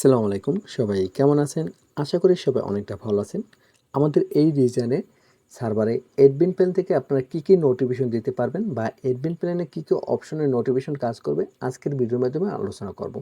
আসসালামু আলাইকুম। সবাই কেমন আছেন? আশা করি সবাই অনেকটা ভালো আছেন। আমাদের এই রিজনে সার্ভারে এডবিন প্ল্যান থেকে আপনারা কী কী নোটিফিকেশন দিতে পারবেন বা এডবিন প্ল্যানে কী কী অপশনের নোটিফিকেশন কাজ করবে, আজকের ভিডিওর মাধ্যমে আলোচনা করব।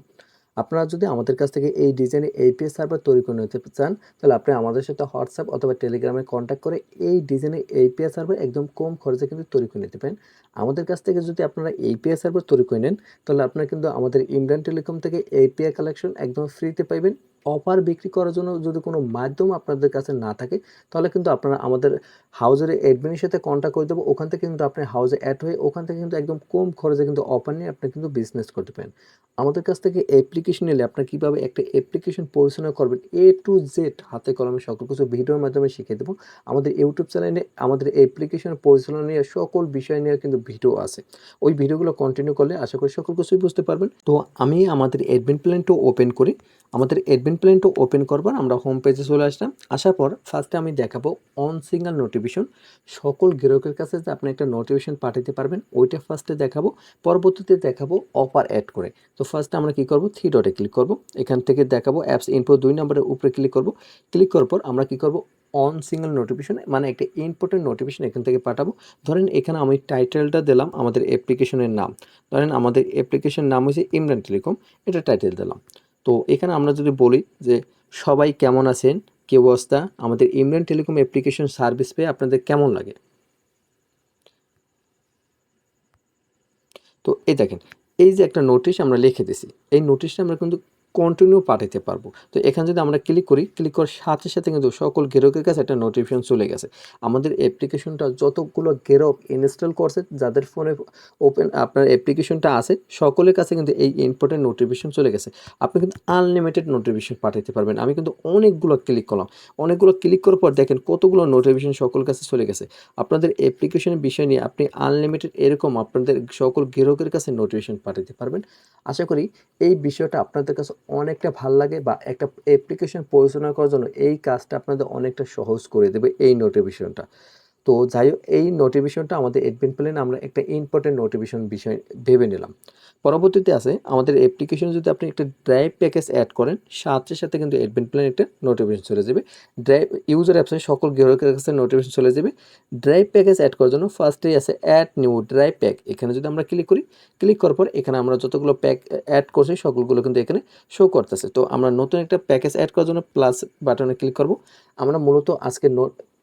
আপনারা যদি আমাদের কাছ থেকে এই ডিজাইনে এপিএস সার্ভার তৈরি করে নিতে চান, তাহলে আপনি আমাদের সাথে হোয়াটসঅ্যাপ অথবা টেলিগ্রামে কন্ট্যাক্ট করে এই ডিজাইনে এপিএস সার্ভার একদম কম খরচে কিন্তু তৈরি করে নিতে পারেন। আমাদের কাছ থেকে যদি আপনারা এপিএস সার্ভার তৈরি করে নেন, তাহলে আপনারা কিন্তু আমাদের ইমরান টেলিকম থেকে এপিআই কালেকশন একদম ফ্রিতে পাইবেন। অফার বিক্রি করার জন্য যদি কোনো মাধ্যম আপনাদের কাছে না থাকে, তাহলে কিন্তু আপনারা আমাদের হাউজের অ্যাডমিনের সাথে কন্ট্যাক্ট করে দেবো। ওখান থেকে কিন্তু আপনি হাউজে অ্যাড হয়ে ওখান থেকে কিন্তু একদম কম খরচে কিন্তু অফার নিয়ে আপনি কিন্তু বিজনেস করতে পারেন। আমাদের কাছ থেকে অ্যাপ্লিকেশন নিলে আপনার কীভাবে একটা অ্যাপ্লিকেশন পরিচালনা করবেন এ টু জেড হাতে কলমে সকল কিছু ভিডিওর মাধ্যমে শিখিয়ে দেবো। আমাদের ইউটিউব চ্যানেলে আমাদের অ্যাপ্লিকেশন পরিচালনা নিয়ে সকল বিষয় নিয়ে কিন্তু ভিডিও আছে। ওই ভিডিওগুলো কন্টিনিউ করলে আশা করি সকল কিছুই বুঝতে পারবেন। তো আমি আমাদের অ্যাডমিন প্ল্যানটা ওপেন করি। আমাদের অ্যাডমিন প্ল্যানটা ওপেন করবার আমরা হোম পেজে চলে আসলাম। আসার পর ফার্স্টে আমি দেখাবো অন সিঙ্গেল নোটিফিকেশন সকল গ্রাহকের কাছে যে আপনি একটা নোটিফিকেশন পাঠাতে পারবেন, ওইটা ফার্স্টে দেখাবো, পরবর্তীতে দেখাবো অফার অ্যাড করে। তো ফার্স্টে আমরা কি করব? থ্রি ডটে ক্লিক করব। এখান থেকে দেখাবো অ্যাপস ইনফো দুই নম্বরের উপরে ক্লিক করব। ক্লিক করার পর আমরা কি করব? অন সিঙ্গেল নোটিফিকেশন মানে একটা ইম্পর্টেন্ট নোটিফিকেশন এখান থেকে পাঠাবো। ধরেন এখানে আমি টাইটেলটা দিলাম আমাদের অ্যাপ্লিকেশনের নাম। ধরেন আমাদের অ্যাপ্লিকেশন নাম হয়েছে ইমরান টেলিকম এটা টাইটেল দিলাম। তো এখানে আমরা যদি বলি যে সবাই কেমন আছেন, কে অবস্থা, আমাদের ইমরান টেলিকম অ্যাপ্লিকেশন সার্ভিস পেয়ে আপনাদের কেমন লাগে? তো এই দেখেন, এই যে একটা নোটিশ আমরা লিখে দিছি, এই নোটিশটা আমরা কিন্তু কন্টিনিউ পাঠাতে পারব। তো এখানে যদি আমরা ক্লিক করি ক্লিক করার সাথে সাথে কিন্তু সকল গ্রাহকের কাছে একটা নোটিফিকেশন চলে গেছে। আমাদের অ্যাপ্লিকেশনটা যতগুলো গ্রাহক ইনস্টল করছে, যাদের ফোনে ওপেন আপনার অ্যাপ্লিকেশনটা আছে, সকলের কাছে কিন্তু এই ইম্পর্টেন্ট নোটিফিকেশন চলে গেছে। আপনি কিন্তু আনলিমিটেড নোটিফিকেশন পাঠাতে পারবেন। আমি কিন্তু অনেকগুলো ক্লিক করলাম। অনেকগুলো ক্লিক করার পর দেখেন কতগুলো নোটিফিকেশন সকল কাছে চলে গেছে। আপনাদের অ্যাপ্লিকেশনের বিষয় নিয়ে আপনি আনলিমিটেড এরকম আপনাদের সকল গ্রাহকের কাছে নোটিফিকেশন পাঠাতে পারবেন। আশা করি এই বিষয়টা আপনাদের কাছে অনেকটা ভালো লাগে বা একটা অ্যাপ্লিকেশন পরিচালনা করার জন্য এই কাজটা আপনাদের অনেকটা সহজ করে দেবে এই নোটিফিকেশনটা তো যাই এই নোটিফিকেশনটা আমাদের এডমিন প্ল্যানে আমরা একটা ইম্পর্টেন্ট নোটিফিকেশন বিষয় ভেবে নিলাম। পরবর্তীতে আছে, আমাদের অ্যাপ্লিকেশন যদি আপনি একটা ড্রাইভ প্যাকেজ অ্যাড করেন, সাথে সাথে কিন্তু অ্যাডমিন প্ল্যান একটা নোটিফিকেশন চলে যাবে। ড্রাইভ ইউজার অ্যাপসে সকল গ্রাহকের কাছে নোটিফিকেশন চলে যাবে। ড্রাইভ প্যাকেজ অ্যাড করার জন্য ফার্স্টেই আছে অ্যাড নিউ ড্রাইভ প্যাক এখানে যদি আমরা ক্লিক করি ক্লিক করার পর এখানে আমরা যতগুলো প্যাক অ্যাড করছি সকলগুলো কিন্তু এখানে শো করতেছে। তো আমরা নতুন একটা প্যাকেজ অ্যাড করার জন্য প্লাস বাটনে ক্লিক করব। আমরা মূলত আজকে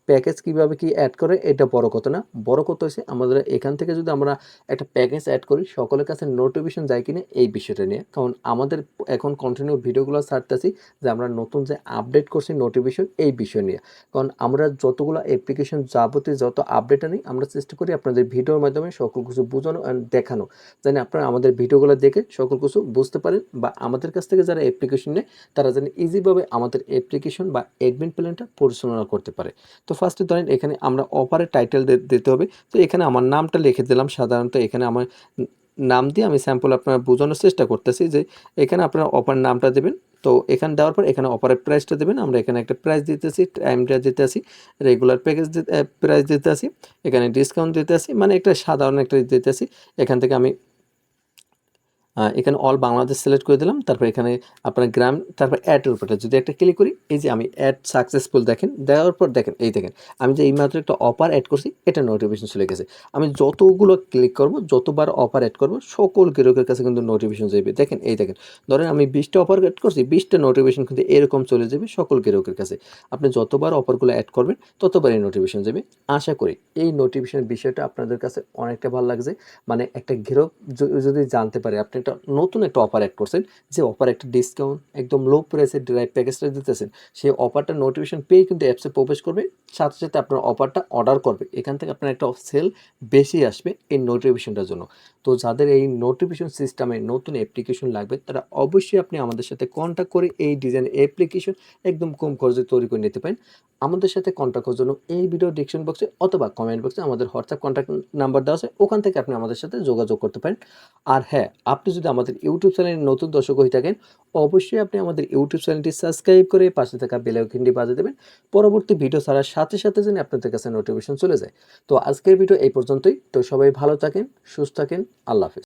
প্যাকেজ কীভাবে কি অ্যাড করে, এটা বড় কথা না। বড় কথা হচ্ছে আমাদের এখান থেকে যদি আমরা একটা প্যাকেজ অ্যাড করি, সকলের কাছে নোটিফিকেশন যায় কিনা এই বিষয়টা নিয়ে। কারণ আমাদের এখন কন্টিনিউ ভিডিওগুলো ছাড়তেছি যে আমরা নতুন যে আপডেট করছি নোটিফিকেশন এই বিষয় নিয়ে। কারণ আমরা যতগুলো অ্যাপ্লিকেশন যাবতীয় যত আপডেট আনি, আমরা চেষ্টা করি আপনাদের ভিডিওর মাধ্যমে সকল কিছু বোঝানো অ্যান্ড দেখানো। যেন আপনারা আমাদের ভিডিওগুলো দেখে সকল কিছু বুঝতে পারেন বা আমাদের কাছ থেকে যারা অ্যাপ্লিকেশন নেয়, তারা যেন ইজিভাবে আমাদের অ্যাপ্লিকেশন বা অ্যাডমিন প্ল্যানটা পরিচালনা করতে পারে। তো ফার্স্টে ধরেন এখানে আমরা অপারের টাইটেল দিতে হবে। তো এখানে আমার নামটা লিখে দিলাম সাধারণত এখানে আমার নাম দিয়ে আমি স্যাম্পল আপনার বোঝানোর চেষ্টা করতেছি যে এখানে আপনার অপার নামটা দেবেন। তো এখানে দেওয়ার পর এখানে অপারের প্রাইসটা দেবেন। আমরা এখানে একটা প্রাইস দিতেছি টাইমটা দিতে আসি রেগুলার প্যাকেজ প্রাইস দিতে আসি এখানে ডিসকাউন্ট দিতে আসি মানে একটা সাধারণ একটা দিতে আসি এখান থেকে আমি এখানে অল বাংলাদেশ সিলেক্ট করে দিলাম, তারপর এখানে আপনার গ্রাম তারপর অ্যাডের উপরটা যদি একটা ক্লিক করি, এই যে আমি অ্যাড সাকসেসফুল দেখেন, দেওয়ার পর দেখেন, এই দেখেন, আমি যে এইমাত্র একটা অফার অ্যাড করছি, এটা নোটিফিকেশন চলে গেছে। আমি যতগুলো ক্লিক করব, যতবার অফার অ্যাড করব, সকল গ্রাহকের কাছে কিন্তু নোটিফিকেশন যাবে দেখেন, এই দেখেন, ধরেন আমি বিশটা অফার অ্যাড করছি, বিশটা নোটিফিকেশন কিন্তু এরকম চলে যাবে সকল গ্রাহকের কাছে। আপনি যতবার অফারগুলো অ্যাড করবেন ততবার এই নোটিফিকেশন যাবে। আশা করি এই নোটিফিকেশনের বিষয়টা আপনাদের কাছে অনেকটা ভালো লাগছে। মানে একটা গ্রাহক যদি জানতে পারে, আপনি একটা নতুন একটা অফার অ্যাড করছেন, যে অফার একটা ডিসকাউন্ট একদম লো প্রাইসের ড্রাইভ প্যাকেজটা দিতেছেন, সেই অফারটা নোটিফিকেশন পেয়ে কিন্তু অ্যাপসে প্রবেশ করবে, সাথে সাথে আপনার অফারটা অর্ডার করবে। এখান থেকে আপনার একটা সেল বেশি আসবে এই নোটিফিকেশনটার জন্য। তো যাদের এই নোটিফিকেশন সিস্টেমে নতুন অ্যাপ্লিকেশন লাগবে, তারা অবশ্যই আপনি আমাদের সাথে কন্ট্যাক্ট করে এই ডিজাইন অ্যাপ্লিকেশন একদম কম খরচে তৈরি করে নিতে পারেন। আমাদের সাথে কন্ট্যাক্ট করার জন্য এই ভিডিও ডিসক্রিপশন বক্সে অথবা কমেন্ট বক্সে আমাদের হোয়াটসঅ্যাপ কন্ট্যাক্ট নাম্বার দেওয়া আছে। ওখান থেকে আপনি আমাদের সাথে যোগাযোগ করতে পারেন। আর হ্যাঁ আপনি যদি আমাদের ইউটিউব চ্যানেলের নতুন দর্শক হয়ে থাকেন, অবশ্যই আপনি আমাদের ইউটিউব চ্যানেলটি সাবস্ক্রাইব করে পাশে থাকা বেলাইকনটি বাজিয়ে দেবেন। পরবর্তী ভিডিও ছাড়ার সাথে সাথে যেন আপনাদের কাছে নোটিফিকেশন চলে যায়। তো আজকের ভিডিও এই পর্যন্তই। তো সবাই ভালো থাকেন, সুস্থ থাকেন। আল্লাহ হাফিজ।